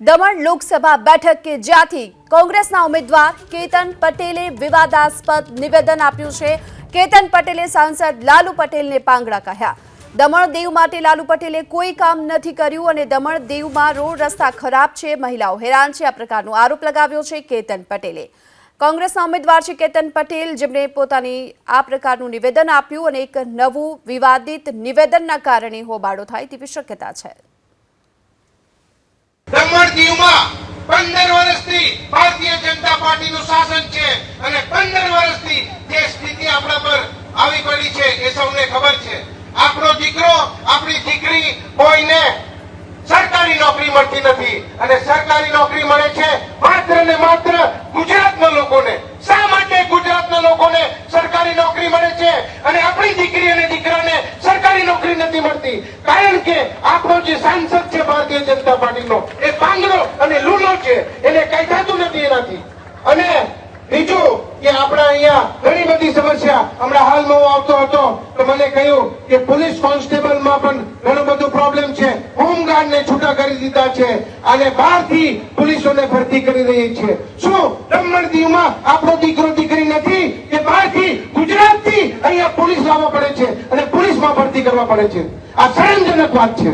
દમણ લોકસભા બેઠક કે જ્યાંથી કોંગ્રેસના ઉમેદવાર કેતન પટેલે વિવાદાસ્પદ નિવેદન આપ્યું છે. કેતન પટેલે સાંસદ લાલુ પટેલને પાંગડા કહ્યા. દમણ દેવ માટે લાલુ પટેલે કોઈ કામ નથી કર્યું અને દમણ દેવમાં રોડ રસ્તા ખરાબ છે, મહિલાઓ હેરાન છે, આ પ્રકારનો આરોપ લગાવ્યો છે કેતન પટેલે. કોંગ્રેસના ઉમેદવાર છે કેતન પટેલ, જેમણે પોતાની આ પ્રકારનું નિવેદન આપ્યું અને એક નવું વિવાદિત નિવેદનના કારણે હોબાળો થાય તેવી શક્યતા છે દમણ દીવમાં પંદર વર્ષથી ભારતીય જનતા પાર્ટીનું શાસન છે અને પંદર વર્ષથી જે સ્થિતિ આપણા પર આવી પડી છે એ સૌને ખબર છે આપણો દીકરો આપણી દીકરી કોઈને સરકારી નોકરી મળતી નથી. અને સરકારી નોકરી મળે છે માત્ર ને માત્ર ગુજરાતના લોકોને. શા માટે ગુજરાતના લોકોને સરકારી નોકરી મળે છે? અને આપણી દીકરી અને દીકરાને સરકારી નોકરી નથી મળતી. કારણ કે આપણો જે સાંસદ છે ભારતીય જનતા પાર્ટીનો, એ પાંગડો અને લૂલો છે. એને કઈ થતું નથી એનાથી. અને બીજું કે આપણા અહીંયા ઘણી હાલમાં હું આવતો હતો તો મને કહ્યું કે પોલીસ કોન્સ્ટેબલમાં પણ ઘણું બધું પ્રોબ્લેમ છે. હોમગાર્ડ ને છૂટા કરી દીધા છે. અને બહારથી પોલીસોને ભરતી કરી રહી છે. શું દમણ દીવમાં આપણો દીકરો દીકરી નથી? કે બહારથી ગુજરાતથી અહીંયા પોલીસ લાવવા પડે છે અને પોલીસમાં ભરતી કરવા પડે છે? આ શરમજનક વાત છે.